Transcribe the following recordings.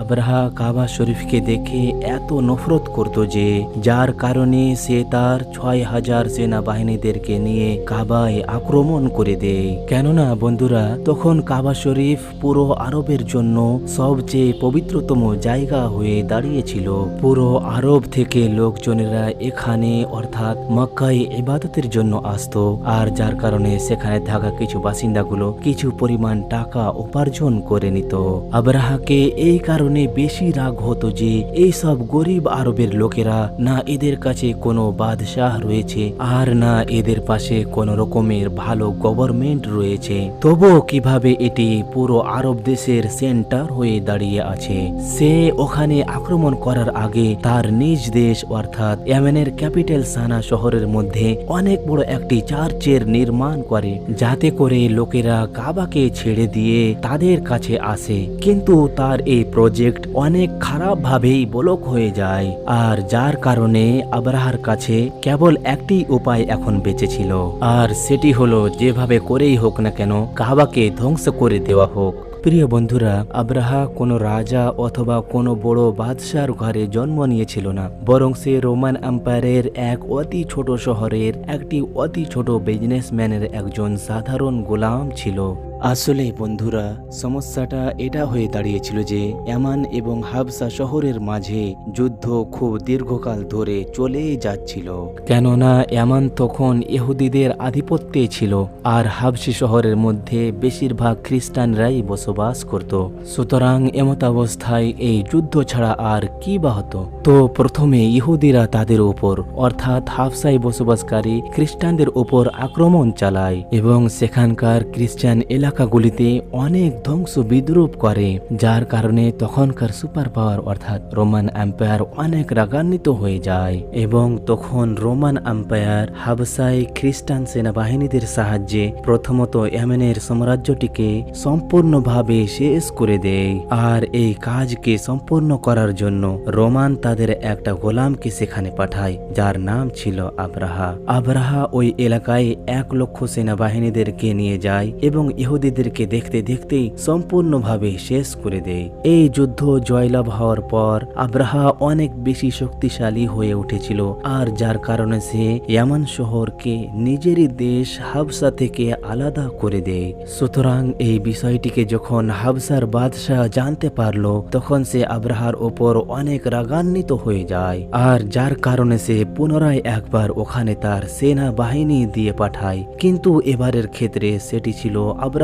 আবরাহা কাবা শরীফকে দেখে এত নফরত করত যে, যার কারণে সে তার ছয় হাজার সেনাবাহিনীদেরকে নিয়ে কাবায় আক্রমণ করে দেয়। কেননা বন্ধুরা, তখন কাবা শরীফ পুরো আরবের জন্য সবচেয়ে পবিত্রতম জায়গা হয়ে দাঁড়িয়েছিল। পুরো আরব থেকে লোকজনেরা এখানে, অর্থাৎ মক্কায় ইবাদতের জন্য আসতো। আর যার কারণে সেখানে থাকা কিছু বাসিন্দাগুলো কিছু পরিমাণ টাকা উপার্জন করে নিত। আবরাহাকে এই কারণে বেশি রাগ হতো যে এই সব গরিব আরবের লোকেরা না এদের কাছে কোনো বাদশাহ রয়েছে আর না এদের পাশে কোনো রকমের ভালো গভর্নমেন্ট রয়েছে। তবুও কীভাবে এটি পুরো আরব দেশের সেন্টার হয়ে দাঁড়িয়ে আছে? সে ওখানে আক্রমণ করার আগে তার নিজ দেশ অর্থাৎ ইয়ামেনের ক্যাপিটাল সানা শহরের মধ্যে অনেক বড় একটি চার্চের নির্মাণ করে, যাতে করে লোকেরা কাবাকে ছেড়ে দিয়ে তাদের কাছে আসে। কিন্তু তার এই প্রজেক্ট অনেক খারাপ ভাবেই ব্লক হয়ে যায়। আর যার কারণে আবরাহার কাছে কেবল একটি উপায় এখন বেঁচে ছিল। আর সেটি হলো যেভাবে করেই হোক না কেন কাবাকে ধ্বংস করে দেওয়া হোক। প্রিয় বন্ধুরা, আব্রাহা কোনো রাজা অথবা কোনো বড় বাদশার ঘরে জন্ম নিয়েছিল না। বরং সে রোমান এম্পায়ারের এক অতি ছোট শহরের একটি অতি ছোট বিজনেসম্যানের একজন সাধারণ গোলাম ছিল। আসলে বন্ধুরা, সমস্যাটা এটা হয়ে দাঁড়িয়েছিল যে এমান এবং হাবসা শহরের মাঝে যুদ্ধ খুব দীর্ঘকাল ধরে চলেই যাচ্ছিল। কেননা এমান তখন ইহুদিদের আধিপত্যে ছিল আর হাবসি শহরের মধ্যে বেশিরভাগ খ্রিস্টানরাই বসবাস করত। সুতরাং এমতাবস্থায় এই যুদ্ধ ছাড়া আর কি বা হতো? তো প্রথমে ইহুদিরা তাদের উপর, অর্থাৎ হাফসাই বসবাসকারী খ্রিস্টানদের উপর আক্রমণ চালায় এবং সেখানকার খ্রিস্টান এলাকাগুলিতে অনেক ধ্বংস বিদ্রুপ করে, যার কারণে তখনকার সুপার পাওয়ার অর্থাৎ রোমান এম্পায়ার অনেক রাগান্বিত হয়ে যায় এবং তখন রোমান এম্পায়ার হাবসাই খ্রিস্টান সেনাবাহিনীদের সাহায্যে প্রথমত ইয়ামেনের সাম্রাজ্যটিকে সম্পূর্ণভাবে শেষ করে দেয় আর এই কাজকে সম্পূর্ণ করার জন্য রোমান তাদের একটা গোলামকে সেখানে পাঠায়, যার নাম ছিল আবরাহা। আবরাহা ওই এলাকায় এক লক্ষ সেনাবাহিনীদেরকে নিয়ে যায় এবং ইহুদিদেরকে দেখতে দেখতেই সম্পূর্ণভাবে শেষ করে দেয়। এই যুদ্ধ জয়লাভ হওয়ার পর আব্রাহা অনেক বেশি শক্তিশালী হয়ে উঠেছিল, আর যার কারণে সে ইয়ামান শহরকে নিজেরই দেশ হাবসা থেকে আলাদা করে দেয়। সুতরাং এই বিষয়টিকে যখন হাবসার বাদশাহ জানতে পারল, তখন সে আব্রাহার ওপর অনেক রাগান্বিত হয়ে যায়, আর যার কারণে সে পুনরায় একবার ওখানে তার সেনা বাহিনী দিয়ে পাঠায়। কিন্তু এবারের ক্ষেত্রে সেটি ছিল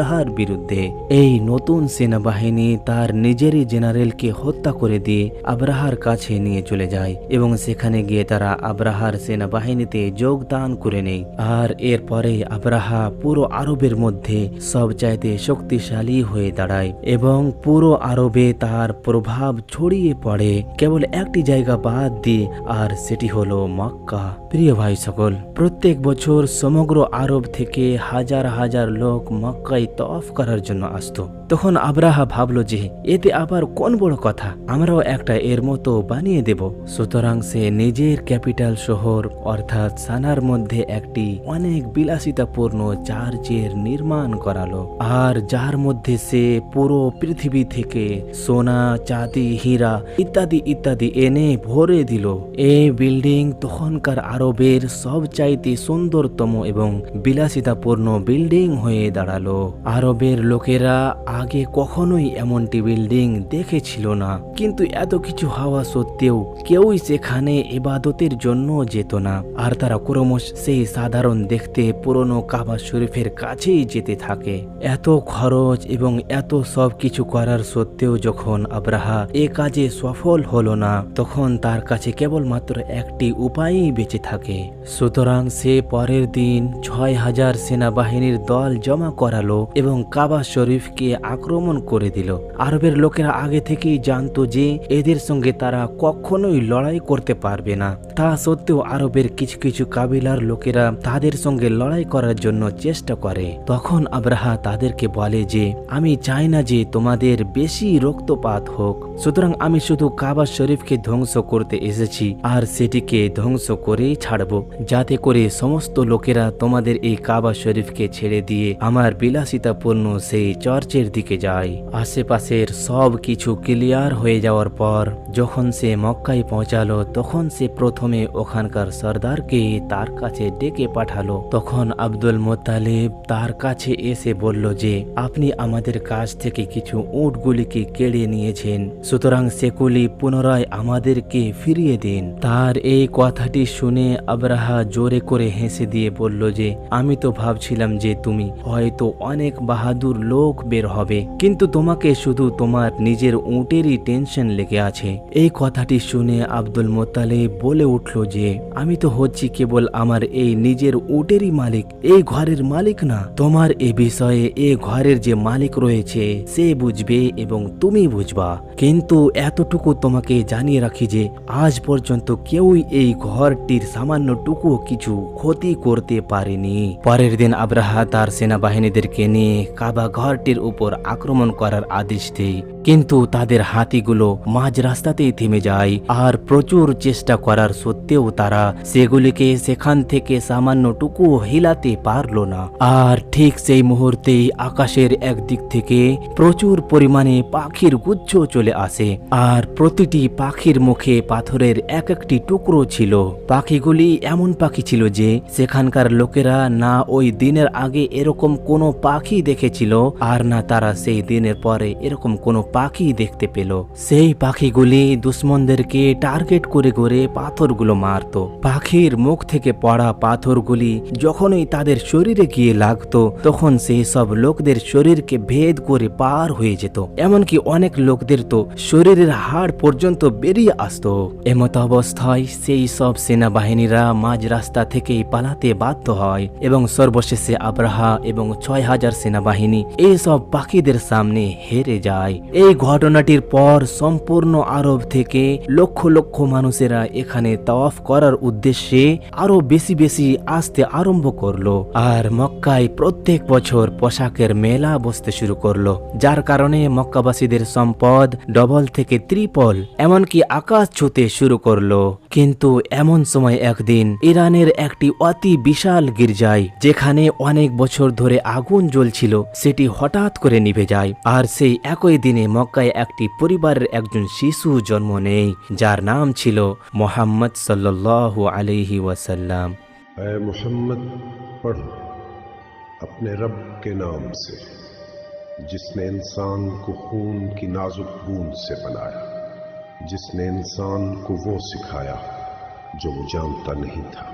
আব্রাহার বিরুদ্ধে। এই নতুন সেনাবাহিনী তার নিজেরই জেনারেলকে হত্যা করে দিয়ে আব্রাহার কাছে নিয়ে চলে যায় এবং সেখানে গিয়ে তারা আব্রাহার সেনাবাহিনীতে যোগদান করে নেয়। আর এরপরে আব্রাহা পুরো আরবের মধ্যে সবচাইতে শক্তিশালী হয়ে দাঁড়ায় এবং পুরো আরবে তার প্রভাব ছড়িয়ে পড়ে। কেবল একটি জায়গা বাদ দিয়ে আর সেটি হলো মক্কা। প্রিয় ভাই সকল, প্রত্যেক বছর সমগ্র আরব থেকে হাজার হাজার লোক মক্কায় তফ করার জন্য আসতো। তখন আব্রাহা ভাবলো যে, এতে আবার কোন বড় কথা? আমরাও একটা এর মতো বানিয়ে দেব। সুতরাং সে নিজের ক্যাপিটাল শহর, অর্থাৎ সানার মধ্যে একটি অনেক বিলাসিতাপূর্ণ চার্চের নির্মাণ করালো। আর যার মধ্যে সে পুরো পৃথিবী থেকে সোনা, চাঁদি, হীরা ইত্যাদি ইত্যাদি এনে ভরে দিল। এই বিল্ডিং তখনকার আরবের সবচাইতে সুন্দরতম এবং বিলাসিতাপূর্ণ বিল্ডিং হয়ে দাঁড়াল। আরবের লোকেরা আগে কখনোই এমনটি বিল্ডিং দেখেছিল না। কিন্তু এত কিছু হওয়া সত্ত্বেও কেউই সেখানে এবাদতের জন্য যেত না। আর তারা ক্রমশ সেই সাধারণ দেখতে পুরনো কাবা শরীফের কাছেই যেতে থাকে। এত খরচ এবং এত সব কিছু করার সত্ত্বেও যখন আব্রাহা এ কাজে সফল হলো না, তখন তার কাছে কেবলমাত্র একটি উপায়ই বেঁচে থাকে। সুতরাং সে পরের দিন ছয় হাজার সেনাবাহিনীর দল জমা করালো এবং কাবা শরীফকে আক্রমণ করে দিল। আরবের লোকেরা আগে থেকেই জানতো যে এদের সঙ্গে তারা কখনোই লড়াই করতে পারবে না। তা সত্ত্বেও আরবের কিছু কিছু কাবিলার লোকেরা তাদের সঙ্গে লড়াই করার জন্য চেষ্টা করে। তখন আব্রাহা তাদেরকে বলে যে, আমি চাই না যে তোমাদের বেশি রক্তপাত হোক। সুতরাং আমি শুধু কাবা শরীফকে ধ্বংস করতে এসেছি আর সেটিকে ধ্বংস করেই ছাড়ব। যাতে করে সমস্ত লোকেরা তোমাদের এই কাবা শরীফকে ছেড়ে দিয়ে আমার বিলাসিতাপূর্ণ সেই চার্চের দিকে যায়। আশেপাশের সব কিছু ক্লিয়ার হয়ে যাওয়ার পর যখন সে মক্কায় পৌঁছালো, তখন সে প্রথমে ওখানকার সর্দারকে তার কাছে ডেকে পাঠালো। তখন আব্দুল মোত্তালিব তার কাছে এসে বলল যে, আপনি আমাদের কাছ থেকে কিছু উটগুলিকে কেড়ে নিয়েছেন। সুতরাং সেগুলি পুনরায় আমাদেরকে ফিরিয়ে দিন। তার এই কথাটি শুনে আবরাহা জোরে করে হেসে দিয়ে বলল যে, আমি তো ভাবছিলাম যে তুমি হয়তো অনেক বাহাদুর লোক বের হবে। কিন্তু তোমাকে শুধু তোমার নিজের উটেরই টেনশন লেগে আছে। এই কথাটি শুনে আব্দুল মোত্তালিব বলে উঠল যে, আমি তো হচ্ছি কেবল আমার এই নিজের উটেরই মালিক, এই ঘরের মালিক না। তোমার এ বিষয়ে এ ঘরের যে মালিক রয়েছে, সে বুঝবে এবং তুমি বুঝবা। কিন্তু এতটুকু তোমাকে জানিয়ে রাখি যে, আজ পর্যন্ত কেউই এই ঘরটির সামান্য টুকু কিছু ক্ষতি করতে পারেনি। পরের দিন আব্রাহা তার সেনাবাহিনীদেরকে নিয়ে কাবা ঘরটির উপর আক্রমণ করার আদেশ দেয় কিন্তু তাদের হাতিগুলো মাঝ রাস্তাতেই থেমে যায়, আর প্রচুর চেষ্টা করার সত্ত্বেও তারা সেগুলিকে সেখান থেকে সামান্যটুকু হিলাতে পারল না। আর ঠিক সেই মুহূর্তেই আকাশের একদিক থেকে প্রচুর পরিমাণে পাখির গুচ্ছ চলে আসে, আর প্রতিটি পাখির মুখে পাথরের এক একটি টুকরো ছিল। পাখিগুলি এমন পাখি ছিল যে সেখানকার লোকেরা না ওই দিনের আগে এরকম কোনো পাখি দেখেছিল, আর না তারা সেই দিনের পরে এরকম কোনো পাখি দেখতে পেল। সেই পাখিগুলি দুশ্মনদেরকে টার্গেট করে করে পাথরগুলো মারত। পাখির মুখ থেকে পড়া পাথরগুলি যখনই তাদের শরীরে গিয়ে লাগতো, তখন সেই সব লোকদের শরীরকে ভেদ করে পার হয়ে যেত। এমনকি অনেক লোকদের তো শরীরের হাড় পর্যন্ত বেরিয়ে আসতো। এমত অবস্থায় সেই সব সেনাবাহিনীরা মাঝ রাস্তা থেকেই পালাতে বাধ্য হয়, এবং সর্বশেষে আব্রাহা এবং ছয় হাজার সেনাবাহিনী এই সব পাখিদের সামনে হেরে যায়। এই ঘটনাটির পর সম্পূর্ণ আরব থেকে লক্ষ লক্ষ মানুষেরা এখানে তাওয়াফ করার উদ্দেশ্যে আরও বেশি বেশি আসতে আরম্ভ করল আর মক্কায় প্রত্যেক বছর পোশাকের মেলা বসতে শুরু করল। যার কারণে মক্কাবাসীদের সম্পদ ডবল থেকে ত্রিপল, এমনকি আকাশ ছুতে শুরু করল। কিন্তু এমন সময় একদিন ইরানের একটি অতি বিশাল গির্জায়, যেখানে অনেক বছর ধরে আগুন জ্বলছিল সেটি হঠাৎ করে নিভে যায় আর সেই একই দিনে মক্কায় একটি পরিবারের একজন শিশু জন্ম নেয় যার নাম ছিল মোহাম্মদ সাল্লাল্লাহু আলাইহি ওয়াসাল্লাম ऐ मोहम्मद पढ़ अपने रब के नाम से जिसने इंसान को खून की नाजुक बूंद से बनाया जिसने इंसान को वो सिखाया जो वो जानता नहीं था